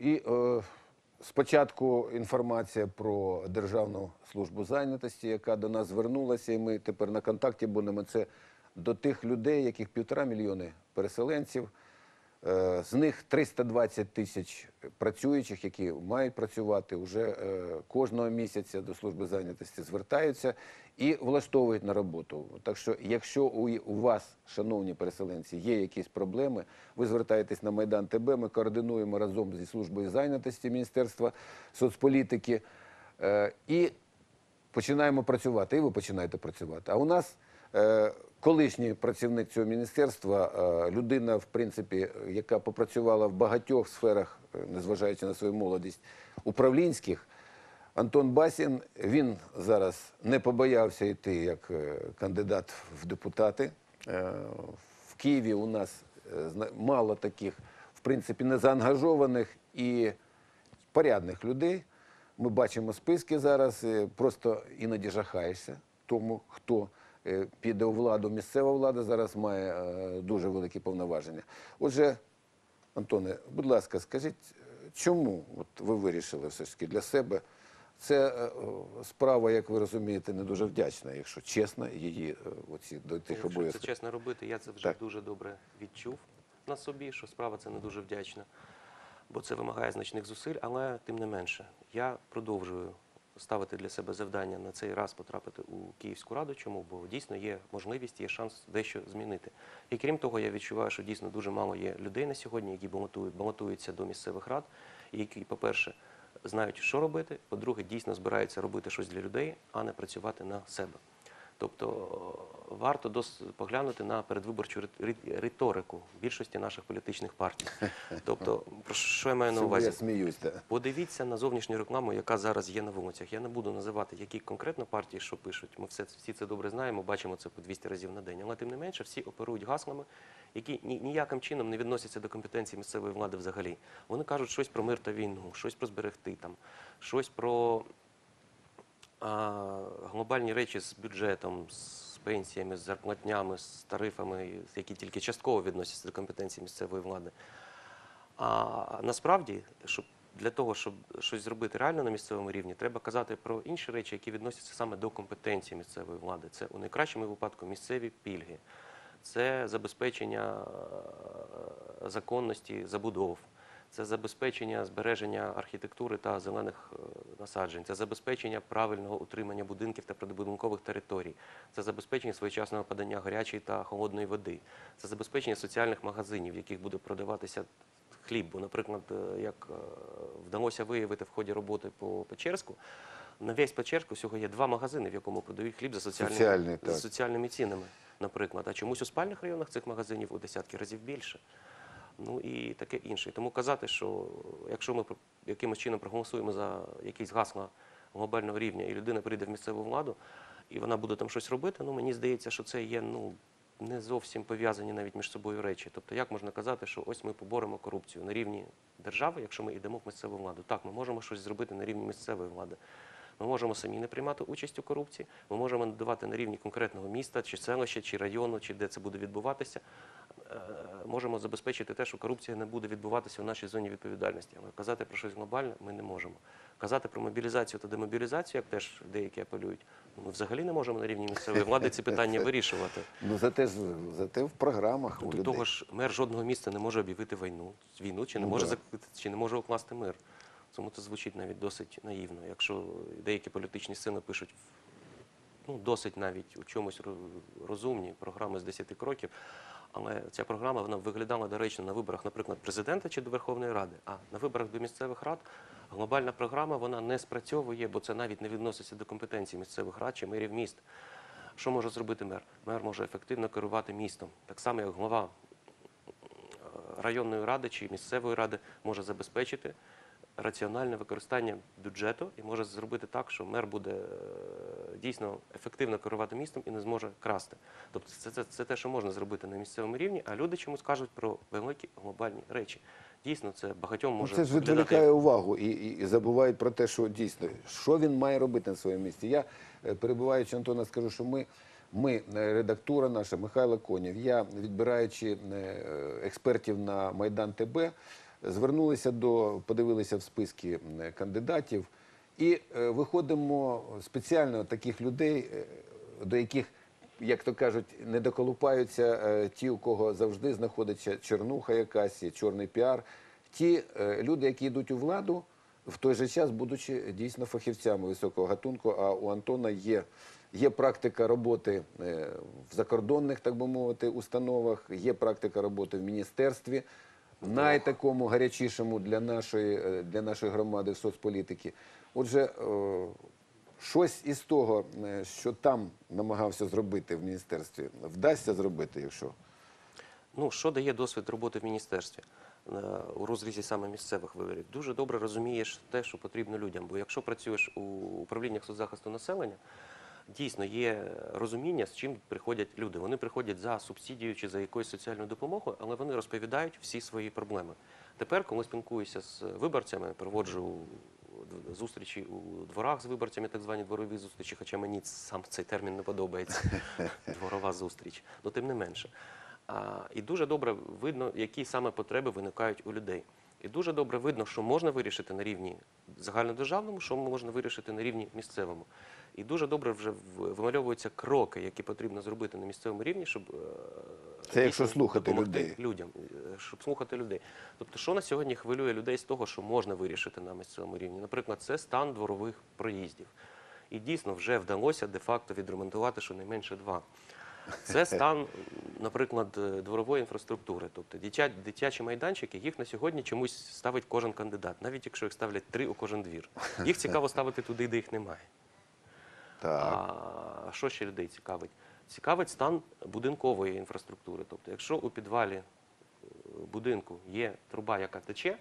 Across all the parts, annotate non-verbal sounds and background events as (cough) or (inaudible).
І е, спочатку інформація про Державну службу зайнятості, яка до нас звернулася, і ми тепер на контакті будемо. Це до тих людей, яких півтора мільйони переселенців. Е, З них 320 тисяч працюючих, які мають працювати, вже е, кожного місяця до служби зайнятості звертаються і влаштовують на роботу. Так що, якщо у, вас, шановні переселенці, є якісь проблеми, ви звертаєтесь на Майдан ТБ, ми координуємо разом зі службою зайнятості Міністерства соцполітики е, і починаємо працювати. І ви починаєте працювати. А у нас е, колишній працівник цього міністерства, е, людина, в принципі, яка попрацювала в багатьох сферах, незважаючи на свою молодість, управлінських. Антон Басін, він зараз не побоявся йти як е, кандидат в депутати. Е, В Києві у нас е, мало таких, в принципі, незаангажованих і порядних людей. Ми бачимо списки зараз, просто іноді жахаєшся тому, хто піде у владу. Місцева влада зараз має дуже великі повноваження. Отже, Антоне, будь ласка, скажіть, чому от ви вирішили все ж таки для себе? Це е, справа, як ви розумієте, не дуже вдячна, якщо чесно, її е, оці до тих Якщо це чесно робити, я це вже Так. дуже добре відчув на собі, що справа це не дуже вдячна, бо це вимагає значних зусиль, але тим не менше, я продовжую ставити для себе завдання на цей раз потрапити у Київську раду. Чому? Бо дійсно є можливість, є шанс дещо змінити. І крім того, я відчуваю, що дійсно дуже мало є людей на сьогодні, які балотують, балотуються до місцевих рад, які, по-перше, знають, що робити, по-друге, дійсно збираються робити щось для людей, а не працювати на себе. Тобто варто дос поглянути на передвиборчу рит- рит- риторику більшості наших політичних партій. Тобто, про що я маю на увазі? я сміюсь? Да. Подивіться на зовнішню рекламу, яка зараз є на вулицях. Я не буду називати, які конкретно партії що пишуть. Ми все, всі це добре знаємо, бачимо це по 200 разів на день. Але тим не менше, всі оперують гаслами, які ніяким чином не відносяться до компетенції місцевої влади взагалі. Вони кажуть щось про мир та війну, щось про зберегти там, щось про глобальні речі з бюджетом, з пенсіями, з зарплатнями, з тарифами, які тільки частково відносяться до компетенції місцевої влади. А насправді, щоб для того, щоб щось зробити реально на місцевому рівні, треба казати про інші речі, які відносяться саме до компетенції місцевої влади. Це у найкращому випадку місцеві пільги, це забезпечення е, законності забудов, це забезпечення збереження архітектури та зелених е, насаджень, це забезпечення правильного утримання будинків та прибудинкових територій, це забезпечення своєчасного подання гарячої та холодної води, це забезпечення соціальних магазинів, в яких буде продаватися хліб. Бо, наприклад, е, як е, вдалося виявити в ході роботи по Печерську, на весь Печерську всього є два магазини, в якому продають хліб за соціальними, Соціальний, за соціальними цінами, наприклад. А чомусь у спальних районах цих магазинів у десятки разів більше. Ну і таке інше. Тому казати, що якщо ми якимось чином проголосуємо за якісь гасла глобального рівня, і людина прийде в місцеву владу, і вона буде там щось робити, ну мені здається, що це є ну, не зовсім пов'язані навіть між собою речі. Тобто, як можна казати, що ось ми поборемо корупцію на рівні держави, якщо ми йдемо в місцеву владу? Так, ми можемо щось зробити на рівні місцевої влади. Ми можемо самі не приймати участь у корупції, ми можемо надавати на рівні конкретного міста, чи селища, чи району, чи де це буде відбуватися. Е, Можемо забезпечити те, що корупція не буде відбуватися в нашій зоні відповідальності. Але казати про щось глобальне ми не можемо. Казати про мобілізацію та демобілізацію, як теж деякі апелюють, ну, ми взагалі не можемо на рівні місцевої влади ці питання (laughs) вирішувати. Ну зате ж зате в програмах у До людей. того ж, мер жодного міста не може об'явити війну, війну чи не Ну, може чи не може укласти мир. Тому це звучить навіть досить наївно. Якщо деякі політичні сили пишуть ну, досить навіть у чомусь розумні програми з 10 кроків. Але ця програма вона виглядала доречно на виборах, наприклад, президента чи до Верховної Ради. А на виборах до місцевих рад глобальна програма вона не спрацьовує, бо це навіть не відноситься до компетенції місцевих рад чи мерів міст. Що може зробити мер? Мер може ефективно керувати містом, так само як глава е, районної ради чи місцевої ради може забезпечити раціональне використання бюджету і може зробити так, що мер буде е, дійсно ефективно керувати містом і не зможе красти. Тобто це, це, це те, що можна зробити на місцевому рівні, а люди чомусь кажуть про великі глобальні речі. Дійсно, це багатьом Ну, може Це ж відволікає увагу і, і, і забувають про те, що дійсно, що він має робити на своєму місці. Я, е, перебуваючи Антона, скажу, що ми, ми, е, редактура наша, Михайло Конєв, я, відбираючи експертів на Майдан ТБ, звернулися до, подивилися в списки кандидатів і е, виходимо спеціально таких людей, е, до яких, як то кажуть, не доколупаються е, ті, у кого завжди знаходиться чернуха якась, чорний піар. Ті люди, які йдуть у владу, в той же час, будучи дійсно фахівцями високого гатунку, а у Антона є, є практика роботи в закордонних, так би мовити, установах, є практика роботи в міністерстві, найтакому гарячішому для нашої, е, для нашої громади соцполітики. Отже, е, щось із того, е, що там намагався зробити в міністерстві, вдасться зробити, якщо. Ну, що дає досвід роботи в міністерстві у розрізі саме місцевих виборів? Дуже добре розумієш те, що потрібно людям. Бо якщо працюєш у управліннях соцзахисту населення, дійсно є розуміння, з чим приходять люди. Вони приходять за субсидією чи за якоюсь соціальною допомогою, але вони розповідають всі свої проблеми. Тепер, коли спілкуюся з виборцями, проводжу зустрічі у дворах з виборцями, так звані дворові зустрічі, хоча мені сам цей термін не подобається. (laughs) Дворова зустріч. Ну, тим не менше. А, і дуже добре видно, які саме потреби виникають у людей. І дуже добре видно, що можна вирішити на рівні загальнодержавному, що можна вирішити на рівні місцевому. І дуже добре вже вимальовуються кроки, які потрібно зробити на місцевому рівні, щоб е, Це якщо слухати людей. людям, е, щоб слухати людей. Тобто, що на сьогодні хвилює людей з того, що можна вирішити на місцевому рівні? Наприклад, це стан дворових проїздів. І дійсно вже вдалося де-факто відремонтувати щонайменше два. Це (laughs) стан, наприклад, е, дворової інфраструктури. Тобто дитя, дитячі майданчики, їх на сьогодні чомусь ставить кожен кандидат, навіть якщо їх ставлять три у кожен двір. Їх цікаво ставити туди, де їх немає. А що ще людей цікавить? Цікавить стан будинкової інфраструктури. Тобто, якщо у підвалі е, будинку є труба, яка тече,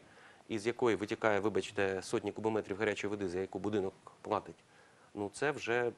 і з якої витікає, вибачте, сотні кубометрів гарячої води, за яку будинок платить, ну це вже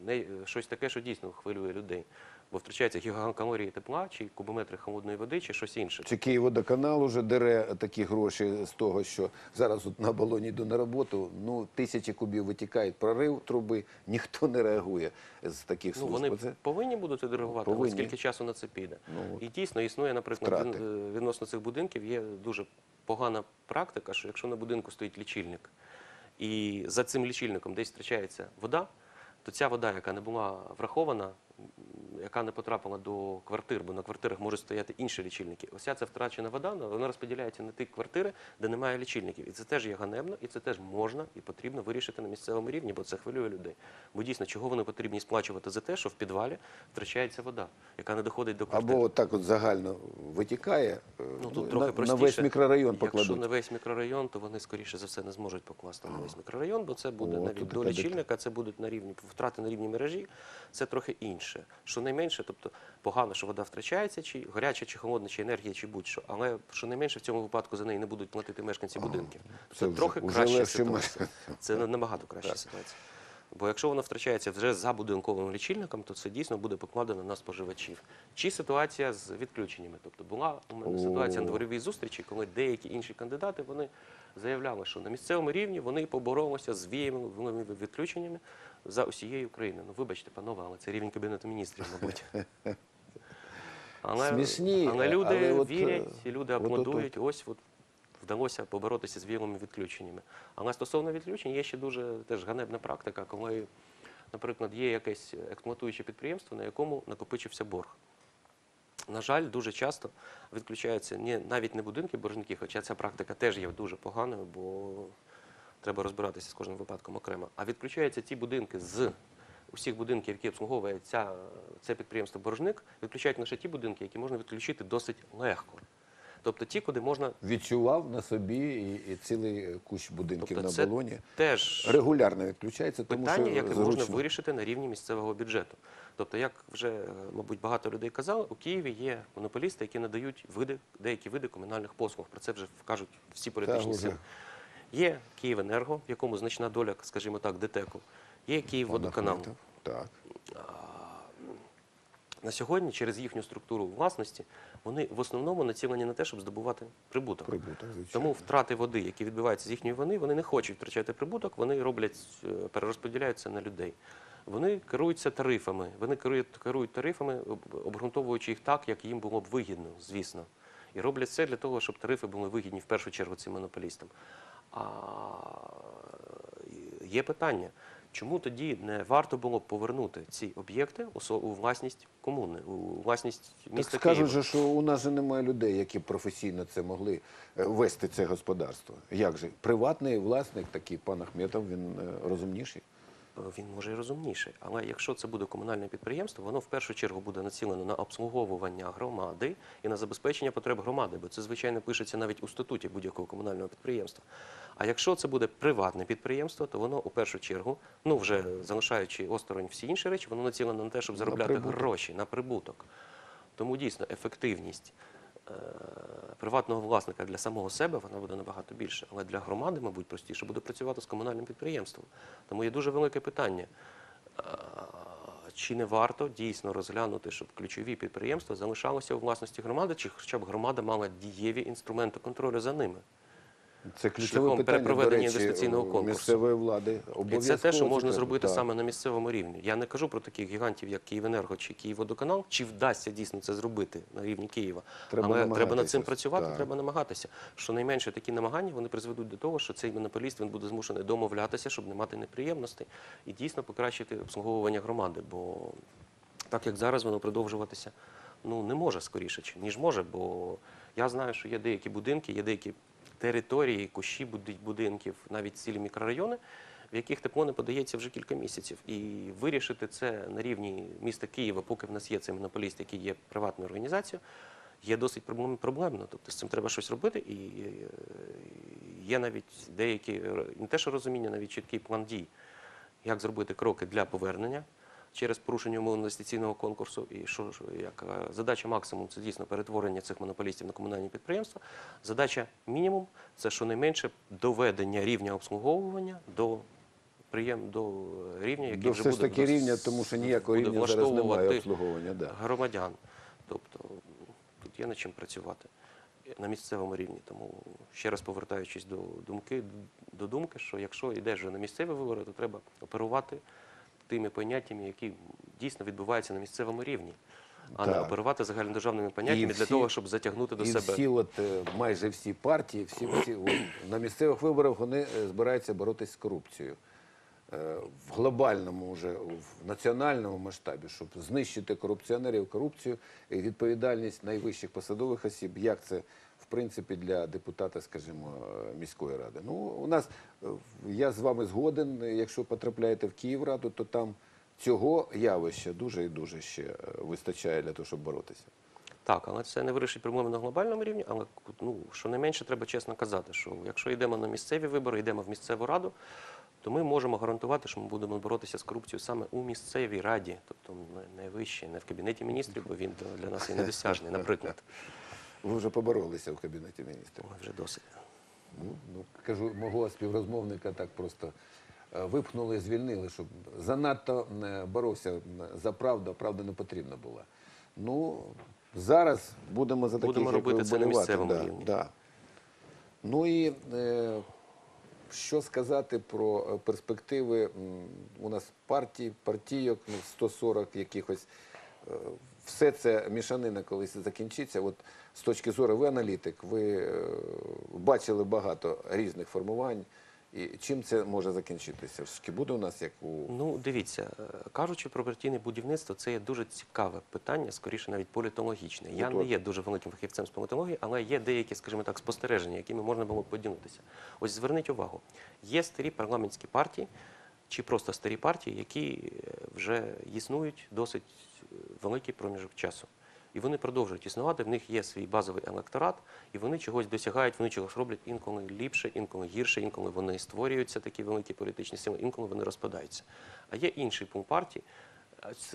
не, щось таке, що дійсно хвилює людей. Бо втрачаються гігакалорії тепла, чи кубометри холодної води, чи щось інше. Чи Київводоканал уже дере такі гроші з того, що зараз от на балоні йду на роботу, ну тисячі кубів витікають, прорив труби, (laughs) ніхто не реагує з таких Ну, служб. вони повинні будуть відреагувати, але Повинні. скільки часу на це піде. Ну, і дійсно існує, наприклад, втрати. е, відносно цих будинків є дуже погана практика, що якщо на будинку стоїть лічильник, і за цим лічильником десь втрачається вода, то ця вода, яка не була врахована, яка не потрапила до квартир, бо на квартирах можуть стояти інші лічильники. Ось ця втрачена вода, вона розподіляється на ті квартири, де немає лічильників. І це теж є ганебно, і це теж можна і потрібно вирішити на місцевому рівні, бо це хвилює людей. Бо дійсно, чого вони потрібні сплачувати за те, що в підвалі втрачається вода, яка не доходить до квартир. Або так от загально витікає е, Ну, ну, тут трохи на, на весь мікрорайон Якщо на весь мікрорайон, то вони скоріше за все не зможуть покласти на весь мікрорайон, бо це буде О, навіть до лічильника, це будуть на рівні втрати на рівні мережі. Це трохи інше. Що найменше, тобто погано, що вода втрачається, чи гаряча, чи холодна, чи енергія, чи будь-що. Але що найменше в цьому випадку за неї не будуть платити мешканці будинків. це Це, трохи краща ситуація. Це набагато краща ситуація. Бо якщо воно втрачається вже за будинковим лічильником, то це дійсно буде покладено на споживачів. Чи ситуація з відключеннями? Тобто була у мене ситуація на дворовій зустрічі, коли деякі інші кандидати вони заявляли, що на місцевому рівні вони поборолися з вієвими відключеннями за усією Україною. Ну вибачте, панове, але це рівень кабінету міністрів, мабуть. (laughs) Але, Смішні, але люди але от, вірять, е, люди от- от- аплодують. Ось от вдалося поборотися з віяловими відключеннями. Але стосовно відключень є ще дуже теж ганебна практика, коли, наприклад, є якесь експлуатуюче підприємство, на якому накопичився борг. На жаль, дуже часто відключаються не, навіть не будинки боржники, хоча ця практика теж є дуже поганою, бо треба розбиратися з кожним випадком окремо. А відключаються ті будинки з усіх будинків, які обслуговує ця, це підприємство боржник, відключають лише ті будинки, які можна відключити досить легко. Тобто ті, куди можна Відчував на собі і, і цілий кущ будинків Тобто на це балоні. теж Регулярно відключається, тому питання, що яке зручно. можна вирішити на рівні місцевого бюджету. Тобто, як вже, е, мабуть, багато людей казали, у Києві є монополісти, які надають види, деякі види комунальних послуг. Про це вже кажуть всі політичні сили. Є Київенерго, в якому значна доля, скажімо так, ДТЕКу, є Київводоканал. Так. На сьогодні через їхню структуру власності вони в основному націлені на те, щоб здобувати прибуток. Прибуток. Тому втрати води, які відбуваються з їхньої вини, вони не хочуть втрачати прибуток, вони роблять, е, перерозподіляють це на людей. Вони керуються тарифами, вони керують, керують тарифами, об- обґрунтовуючи їх так, як їм було б вигідно, звісно. І роблять все для того, щоб тарифи були вигідні в першу чергу цим монополістам. А є питання, чому тоді не варто було повернути ці об'єкти у власність комуни, у власність Так міста скажуть, Києва? же, що у нас же немає людей, які професійно це могли е, вести це господарство. Як же? Приватний власник, такий пан Ахметов, він е, розумніший. Він може і розумніший. Але якщо це буде комунальне підприємство, воно в першу чергу буде націлено на обслуговування громади і на забезпечення потреб громади, бо це звичайно пишеться навіть у статуті будь-якого комунального підприємства. А якщо це буде приватне підприємство, то воно у першу чергу, ну вже залишаючи осторонь всі інші речі, воно націлено на те, щоб заробляти прибуток. гроші на прибуток. Тому дійсно ефективність е, приватного власника для самого себе вона буде набагато більше. Але для громади, мабуть, простіше буде працювати з комунальним підприємством. Тому є дуже велике питання. е, Чи не варто дійсно розглянути, щоб ключові підприємства залишалися у власності громади, чи хоча б громада мала дієві інструменти контролю за ними? Це ключове Шляхом питання до речі, інвестиційного конкурсу. місцевої влади. І це те, що можна зробити Так. саме на місцевому рівні. Я не кажу про таких гігантів, як Київенерго чи Київводоканал, чи вдасться дійсно це зробити на рівні Києва. Треба Але треба над цим працювати, так. треба намагатися. Щонайменше такі намагання вони призведуть до того, що цей монополіст він буде змушений домовлятися, щоб не мати неприємностей, і дійсно покращити обслуговування громади. Бо так як зараз воно продовжуватися ну, не може скоріше, ніж може, бо я знаю, що є деякі будинки, є деякі території, кущі будинків, навіть цілі мікрорайони, в яких тепло не подається вже кілька місяців. І вирішити це на рівні міста Києва, поки в нас є цей монополіст, який є приватною організацією, є досить проблем- проблемно. Тобто з цим треба щось робити. І е, є навіть деякі не те, що розуміння, навіть чіткий план дій, як зробити кроки для повернення через порушення умов інвестиційного конкурсу. І що ж, як е, задача максимум це дійсно перетворення цих монополістів на комунальні підприємства. Задача мінімум це щонайменше доведення рівня обслуговування до приєм до рівня, який До вже все ж буде таки нас- рівня, тому що ніякого рівня зараз немає обслуговування. Да. громадян. Тобто тут є над чим працювати на місцевому рівні. Тому ще раз повертаючись до думки, до думки, що якщо йдеш вже на місцеві вибори, то треба оперувати тими поняттями, які дійсно відбуваються на місцевому рівні, а не Так. оперувати загальнодержавними поняттями для всі- того, щоб затягнути до І себе. всі, от, е, майже всі партії, всі, всі от, на місцевих виборах вони е, збираються боротися з корупцією. Е, В глобальному, вже, в національному масштабі, щоб знищити корупціонерів, корупцію і відповідальність найвищих посадових осіб, як це принципі для депутата, скажімо, міської ради. Ну, у нас е, я з вами згоден. Якщо потрапляєте в Київраду, то там цього явища дуже і дуже ще е, вистачає для того, щоб боротися. Так, але це не вирішить проблеми на глобальному рівні. Але ну, що не менше, треба чесно казати, що якщо йдемо на місцеві вибори, йдемо в місцеву раду, то ми можемо гарантувати, що ми будемо боротися з корупцією саме у місцевій раді, тобто не- не вище, не в кабінеті міністрів, бо він для- нас є недосяжний, наприклад. (laughs) Ви вже поборолися в кабінеті міністрів. Ой, вже досить. Ну, ну, кажу, мого співрозмовника так просто е, випхнули, звільнили, щоб занадто е, боровся за правду, а правда не потрібна була. Ну, зараз будемо за таких, Будемо робити це на місцевому да, рівні. Да. Ну і е, що сказати про е, перспективи у нас партій, партійок, ну, 140 якихось. Е, Все це мішанина колись закінчиться. От з точки зору, ви аналітик, ви е, бачили багато різних формувань. І чим це може закінчитися? Все-таки буде у нас як у Ну, дивіться, е, кажучи про партійне будівництво, це є дуже цікаве питання, скоріше навіть політологічне. Я не є дуже великим фахівцем з політології, але є деякі, скажімо так, спостереження, якими можна було б поділитися. Ось зверніть увагу, є старі парламентські партії, чи просто старі партії, які е, вже існують досить великий проміжок часу. І вони продовжують існувати, в них є свій базовий електорат, і вони чогось досягають, вони чогось роблять інколи ліпше, інколи гірше, інколи вони створюються такі великі політичні сили, інколи вони розпадаються. А є інший пункт партій.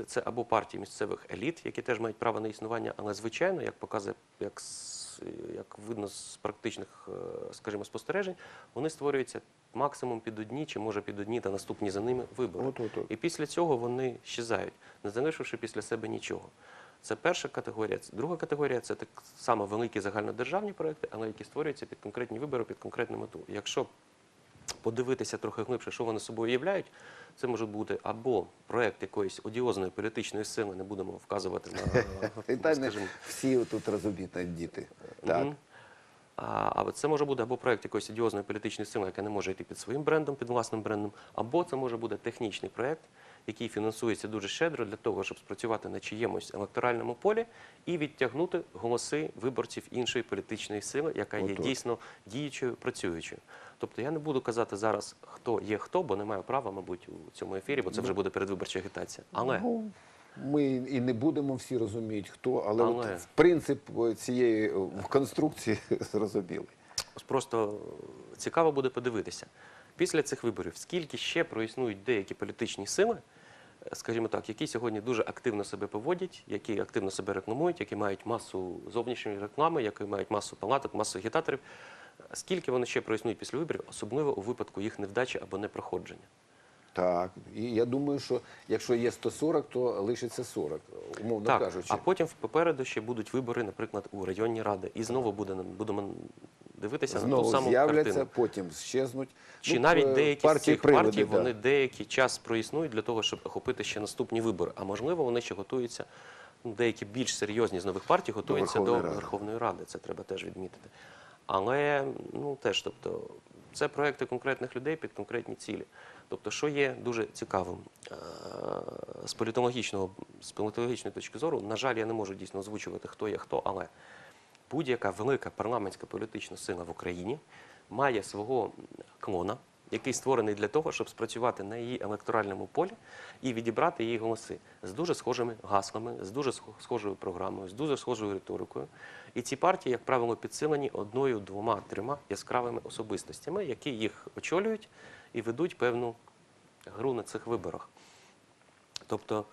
Це або партії місцевих еліт, які теж мають право на існування, але звичайно, як показує, як, як видно з практичних, е, скажімо, спостережень, вони створюються максимум під одні, чи може під одні та наступні за ними вибори. От, от, от. І після цього вони щезають, не залишивши після себе нічого. Це перша категорія. Друга категорія це так само великі загальнодержавні проекти, але які створюються під конкретні вибори, під конкретну мету. Якщо подивитися трохи глибше, що вони собою являють, це може бути або проект якоїсь одіозної політичної сили, не будемо вказувати на, (laughs) скажімо, всі тут розуміють діти. Так. А, це може бути або проект якоїсь одіозної політичної сили, яка не може йти під своїм брендом, під власним брендом, або це може бути технічний проект, який фінансується дуже щедро для того, щоб спрацювати на чиємусь електоральному полі і відтягнути голоси виборців іншої політичної сили, яка є дійсно діючою, працюючою. Тобто я не буду казати зараз, хто є хто, бо не маю права, мабуть, у цьому ефірі, бо це вже буде передвиборча агітація. Але Ну, ми і не будемо всі розуміти, хто, але, Але. От, в принцип цієї е, конструкції (laughs) зрозумілий. Просто цікаво буде подивитися. Після цих виборів, скільки ще проіснують деякі політичні сили, скажімо так, які сьогодні дуже активно себе поводять, які активно себе рекламують, які мають масу зовнішньої реклами, які мають масу палаток, масу агітаторів. Скільки вони ще проіснують після виборів, особливо у випадку їх невдачі або непроходження? Так, і я думаю, що якщо є 140, то лишиться 40, умовно так, кажучи. а потім попереду ще будуть вибори, наприклад, у районні ради. І знову буде, будемо дивитися на ту саму з'являться, картину. потім щезнуть. Чи Ну, навіть е, деякі з цих приводи, партій да. вони деякий час проіснують для того, щоб охопити ще наступні вибори. А можливо, вони ще готуються. Деякі більш серйозні з нових партій готуються до, Верховної Верховної, Ради. Ради. Це треба теж відмітити. Але ну теж, тобто, це проекти конкретних людей під конкретні цілі. Тобто, що є дуже цікавим е, з політологічного з політологічної точки зору, на жаль, я не можу дійсно озвучувати, хто є хто, але будь-яка велика парламентська політична сила в Україні має свого клона, який створений для того, щоб спрацювати на її електоральному полі і відібрати її голоси з дуже схожими гаслами, з дуже схожою програмою, з дуже схожою риторикою. І ці партії, як правило, підсилені одною, двома, трьома яскравими особистостями, які їх очолюють і ведуть певну гру на цих виборах. Тобто,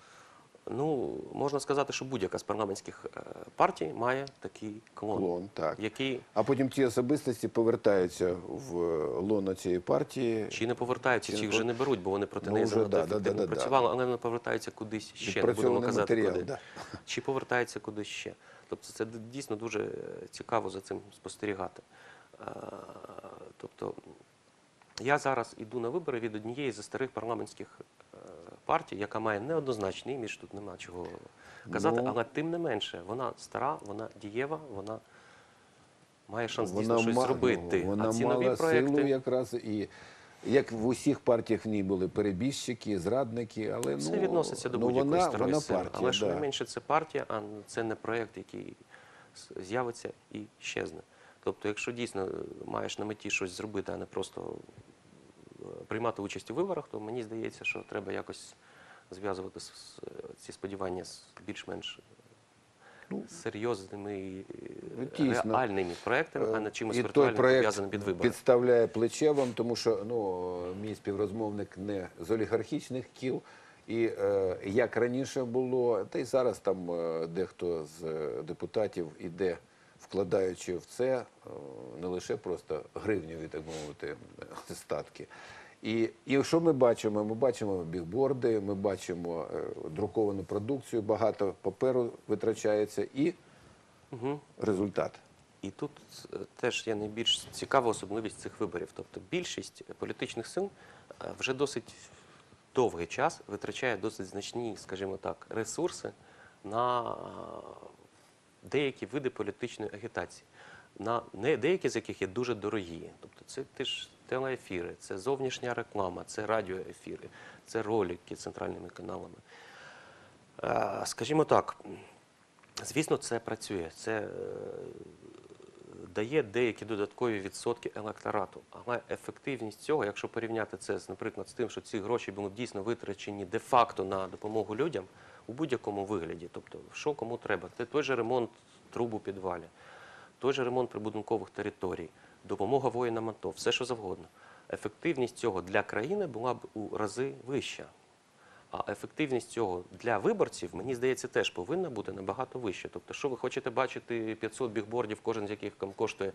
ну, можна сказати, що будь-яка з парламентських е, партій має такий клон, Клон, так. який А потім ті особистості повертаються в лоно цієї партії. чи не повертаються, Чи чи не вже не беруть, бо вони проти Ну, неї занадто да, да, ефективно да, да, да. працювали, але вони повертаються кудись ще, не будемо казати матеріал, куди. да. Чи повертаються кудись ще. Тобто це дійсно дуже е, цікаво за цим спостерігати. Е, Тобто я зараз іду на вибори від однієї зі старих парламентських е, яка має неоднозначний імідж, тут нема чого казати, Ну. але тим не менше, вона стара, вона дієва, вона має шанс дійсно щось зробити. Вона а ці мала нові проекти. силу якраз і. Як в усіх партіях в ній були перебіжчики, зрадники, але Це ну, відноситься до ну, будь-якої старої вона партія. Але що не менше, це партія, а це не проєкт, який з'явиться і щезне. Тобто, якщо дійсно маєш на меті щось зробити, а не просто приймати участь у виборах, то мені здається, що треба якось зв'язувати ці сподівання з більш-менш Ну, серйозними і Ну, е, реальними проектами, а не чимось І той віртуальним пов'язаним під вибори. підставляє плече вам, тому що ну, мій співрозмовник не з олігархічних кіл. І е, як раніше було, та й зараз там е, дехто з е, депутатів іде, вкладаючи в це е, не лише просто гривневі, так мовити, е, статки. І, і що ми бачимо? Ми бачимо бігборди, ми бачимо е, друковану продукцію, багато паперу витрачається і Мгм. результат. І тут теж є найбільш цікава особливість цих виборів. Тобто більшість політичних сил вже досить довгий час витрачає досить значні, скажімо так, ресурси на деякі види політичної агітації, на деякі з яких є дуже дорогі. Тобто це теж телеефіри, це зовнішня реклама, це радіоефіри, це ролики центральними каналами. Е, Скажімо так, звісно, це працює. Це е, дає деякі додаткові відсотки електорату. Але ефективність цього, якщо порівняти це, наприклад, з тим, що ці гроші були дійсно витрачені де-факто на допомогу людям у будь-якому вигляді, тобто, що кому треба, це той же ремонт труб у підвалі, той же ремонт прибудинкових територій, допомога воїнам АТО, все що завгодно. Ефективність цього для країни була б у рази вища. А ефективність цього для виборців, мені здається, теж повинна бути набагато вища. Тобто, що ви хочете бачити 500 бігбордів, кожен з яких там коштує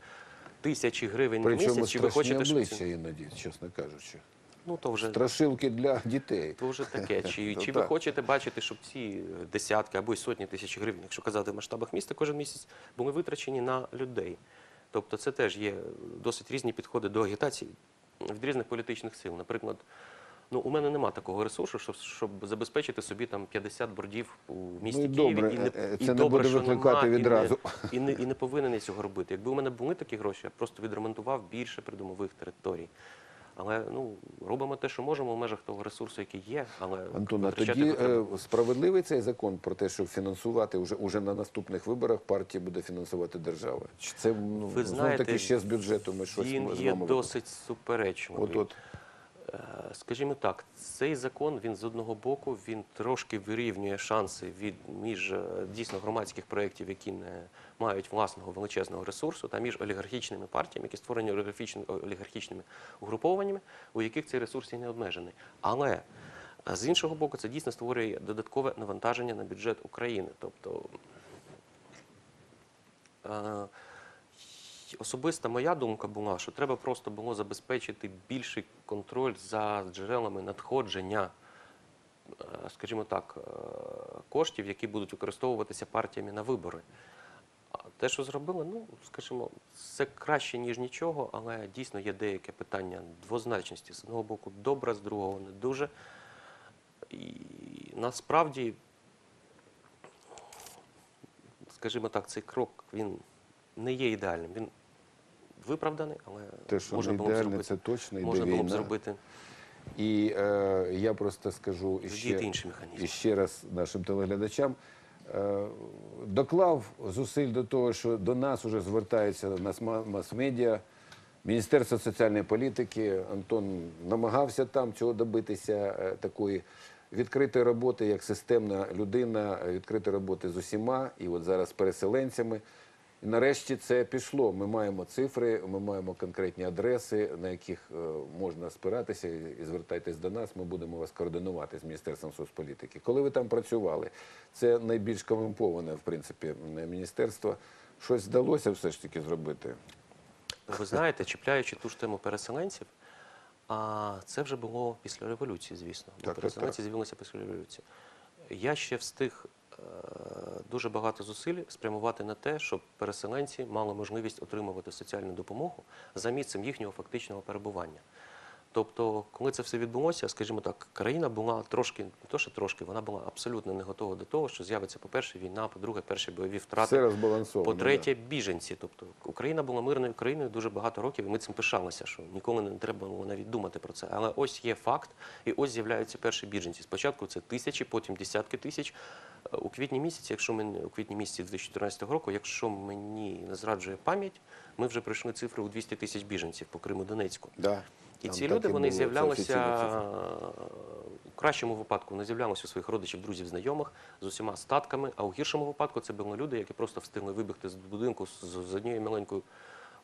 тисячі гривень на місяць, чи ви хочете, обличчя іноді, чесно кажучи. Ну то вже Страшилки для дітей. то вже таке. Чи, (laughs) Ну, чи ви хочете бачити, щоб ці десятки або й сотні тисяч гривень, якщо казати в масштабах міста, кожен місяць були витрачені на людей? Тобто, це теж є досить різні підходи до агітації. від різних політичних сил. Наприклад, ну у мене нема такого ресурсу, щоб, щоб забезпечити собі там 50 бордів у місті Ну і Києві. добре, і не, е, і це не добре, буде викликати нема, і не- і не, і не повинен я цього робити. Якби у мене були такі гроші, я просто відремонтував більше придомових територій. Але ну робимо те, що можемо в межах того ресурсу, який є. Але Антона, а тоді е, справедливий цей закон про те, щоб фінансувати уже, уже на наступних виборах партії буде фінансувати держава? Чи це ну, Ви знаєте, таки ще з бюджету ми щось він з є вами досить суперечливий. От от Скажімо так, цей закон він з одного боку він трошки вирівнює шанси від між е, дійсно громадських проєктів, які не мають власного величезного ресурсу, та між олігархічними партіями, які створені олігархічними, угрупованнями, у яких цей ресурс є не обмежений. Але е, з іншого боку, це дійсно створює додаткове навантаження на бюджет України. Тобто е, Особиста моя думка була, що треба просто було забезпечити більший контроль за джерелами надходження, е, скажімо так, е, коштів, які будуть використовуватися партіями на вибори. Те, що зробили, ну скажімо, це краще ніж нічого, але дійсно є деяке питання двозначності. З одного боку, добре, з другого не дуже. І насправді, скажімо так, цей крок він не є ідеальним. Він виправданий, але те, що можна не було б зробити. це точно йде можна було б війна. зробити І е, я просто скажу іще, інші механізми. і ще раз нашим телеглядачам. Е, доклав зусиль до того, що до нас вже звертаються мас- мас-медіа, Міністерство соціальної політики. Антон намагався там цього добитися, е, такої відкритої роботи, як системна людина, відкритої роботи з усіма, і от зараз з переселенцями. І нарешті це пішло. Ми маємо цифри, ми маємо конкретні адреси, на яких е, можна спиратися і звертайтесь до нас. Ми будемо вас координувати з Міністерством соцполітики. Коли ви там працювали, це найбільш корумповане, в принципі, міністерство. Щось вдалося все ж таки зробити. Ви знаєте, чіпляючи ту ж тему переселенців, а це вже було після революції, звісно. Так, так, переселенці так. з'явилися після революції. Я ще встиг дуже багато зусиль спрямувати на те, щоб переселенці мали можливість отримувати соціальну допомогу за місцем їхнього фактичного перебування. Тобто, коли це все відбулося, скажімо так, країна була трошки, не то що трошки, вона була абсолютно не готова до того, що з'явиться, по-перше, війна, по-друге, перші бойові втрати. По-третє, біженці. Тобто Україна була мирною країною дуже багато років, і ми цим пишалися, що ніколи не треба було навіть думати про це. Але ось є факт, і ось з'являються перші біженці. Спочатку це тисячі, потім десятки тисяч. Е, У квітні місяці, якщо мені у квітні місяці 2014 року, якщо мені не зраджує пам'ять, ми вже пройшли цифри у 200 тисяч біженців по Криму Донецьку. Да. І ці люди вони з'являлися у кращому випадку, вони з'являлися у своїх родичів, друзів, знайомих з усіма статками. А у гіршому випадку це були люди, які просто встигли вибігти з будинку з, однією маленькою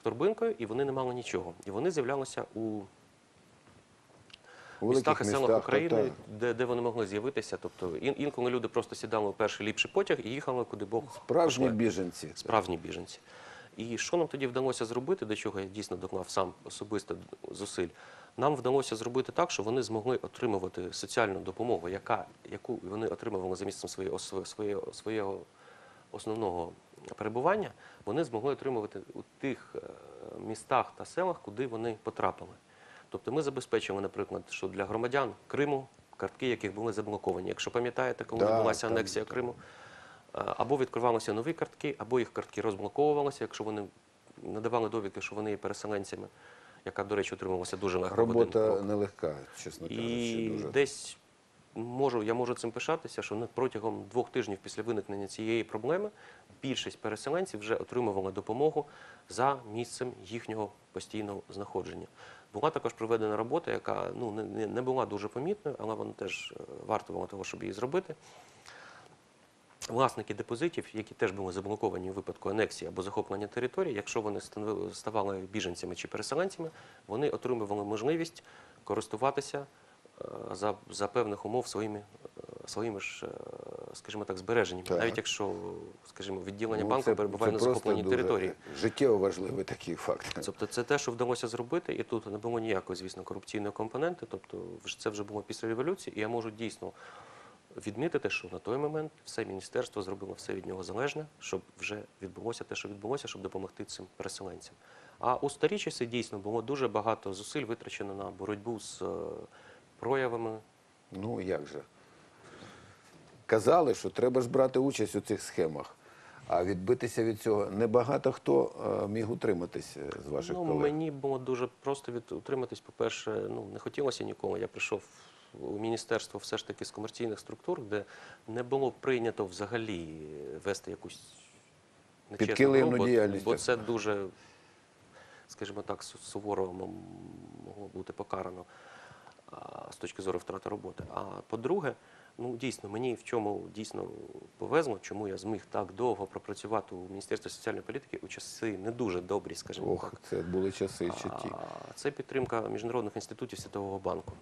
торбинкою, і вони не мали нічого. І вони з'являлися у У містах і селах України, де, де вони могли з'явитися. Тобто інколи люди просто сідали у перший ліпший потяг і їхали, куди Бог Справжні пошле. біженці. справжні біженці. І що нам тоді вдалося зробити, до чого я дійсно доклав сам особисто зусиль? Нам вдалося зробити так, що вони змогли отримувати соціальну допомогу, яка, яку вони отримували за місцем своєї, своєї- свого основного перебування, вони змогли отримувати у тих е, містах та селах, куди вони потрапили. Тобто ми забезпечили, наприклад, що для громадян Криму картки, яких були заблоковані. Якщо пам'ятаєте, коли відбулася анексія. Криму, або відкривалися нові картки, або їх картки розблоковувалися, якщо вони надавали довідки, що вони є переселенцями, яка, до речі, отримувалася дуже легко. Робота нелегка, чесно кажучи. І Дуже. десь можу, я можу цим пишатися, що протягом двох тижнів після виникнення цієї проблеми більшість переселенців вже отримували допомогу за місцем їхнього постійного знаходження. Була також проведена робота, яка ну, не- не, не була дуже помітною, але вона теж е, вартувала того, щоб її зробити. Власники депозитів, які теж були заблоковані у випадку анексії або захоплення території, якщо вони ставали біженцями чи переселенцями, вони отримували можливість користуватися е, за, за певних умов своїми, е, своїми ж, е, скажімо так, збереженнями. Так. Навіть якщо, скажімо, відділення Ну, банку це- перебуває це на захопленій території. Життєво важливий такий факт. Тобто це те, що вдалося зробити, і тут не було ніякої, звісно, корупційної компоненти. Тобто це вже було після революції, і я можу дійсно відмітити, що на той момент все міністерство зробило все від нього залежне, щоб вже відбулося те, що відбулося, щоб допомогти цим переселенцям. А у старі часи дійсно було дуже багато зусиль витрачено на боротьбу з е, проявами. Ну як же? Казали, що треба ж брати участь у цих схемах. А відбитися від цього небагато хто е, міг утриматись е, з ваших Ну, колег. мені було дуже просто від утриматись. По-перше, ну не хотілося ніколи. Я прийшов у міністерство все ж таки з комерційних структур, де не було прийнято взагалі вести якусь нечесну бо- діяльність. Бо це дуже, скажімо так, суворо могло бути покарано з точки зору втрати роботи. А по-друге, ну дійсно, мені в чому дійсно повезло, чому я зміг так довго пропрацювати у Міністерстві соціальної політики у часи не дуже добрі, скажімо Ох, так. це були часи ще ті. А, Це підтримка міжнародних інститутів Світового банку.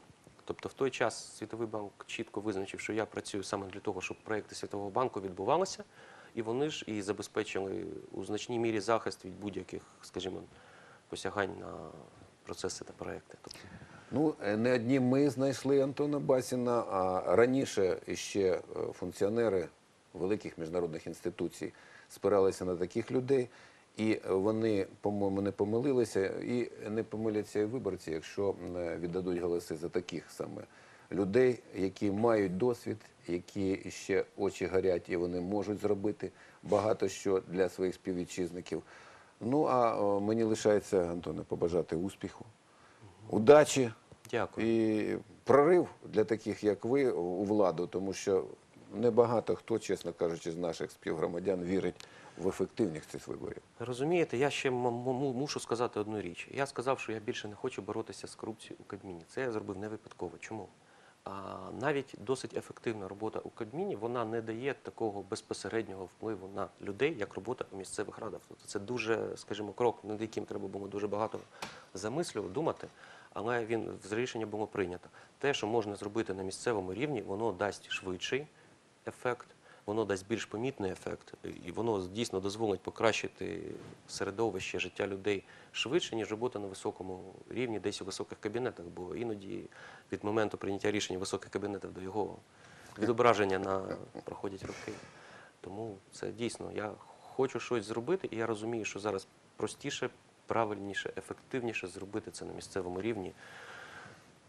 Тобто в той час Світовий банк чітко визначив, що я працюю саме для того, щоб проекти Світового банку відбувалися, і вони ж і забезпечили у значній мірі захист від будь-яких, скажімо, посягань на процеси та проекти. Тобто, Ну, е, не одні ми знайшли Антона Басіна, а раніше ще е, функціонери великих міжнародних інституцій спиралися на таких людей, і вони, по-моєму, не помилилися, і не помиляться і виборці, якщо віддадуть голоси за таких саме людей, які мають досвід, які ще очі горять, і вони можуть зробити багато що для своїх співвітчизників. Ну а мені лишається, Антоне, побажати успіху, удачі. дякую. І прорив для таких, як ви, у владу, тому що небагато хто, чесно кажучи, з наших співгромадян вірить в ефективність цих виборів. Розумієте, я ще мушу сказати одну річ. Я сказав, що я більше не хочу боротися з корупцією у Кабміні. Це я зробив не випадково. Чому? А навіть досить ефективна робота у Кабміні вона не дає такого безпосереднього впливу на людей, як робота у місцевих радах. Тобто це дуже, скажімо, крок, над яким треба було дуже багато замислювати, думати. Але він з рішення було прийнято. Те, що можна зробити на місцевому рівні, воно дасть швидший ефект, воно дасть більш помітний ефект, і воно дійсно дозволить покращити середовище життя людей швидше, ніж робота на високому рівні, десь у високих кабінетах. Бо іноді від моменту прийняття рішень у високих кабінетах до його відображення на проходять роки. Тому це дійсно я хочу щось зробити, і я розумію, що зараз простіше, правильніше, ефективніше зробити це на місцевому рівні.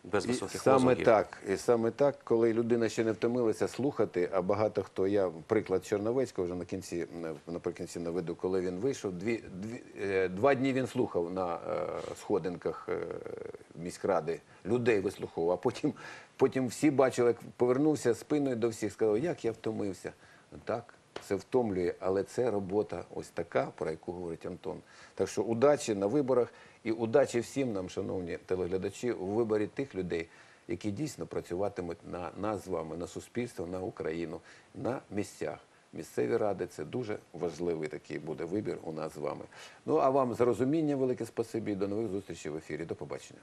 Без І саме лозунгів. так, і саме так, коли людина ще не втомилася слухати, а багато хто, я приклад Черновецького вже на кінці, наприкінці наведу, коли він вийшов, дві, дві, е, два дні він слухав на е, сходинках е, міськради, людей вислуховував, а потім, потім всі бачили, як повернувся спиною до всіх, сказав, як я втомився. Так, це втомлює, але це робота ось така, про яку говорить Антон. Так що удачі на виборах і удачі всім нам, шановні телеглядачі, у виборі тих людей, які дійсно працюватимуть на нас з вами, на суспільство, на Україну, на місцях. Місцеві ради це дуже важливий такий буде вибір у нас з вами. Ну а вам за розуміння велике спасибі і до нових зустрічей в ефірі. До побачення.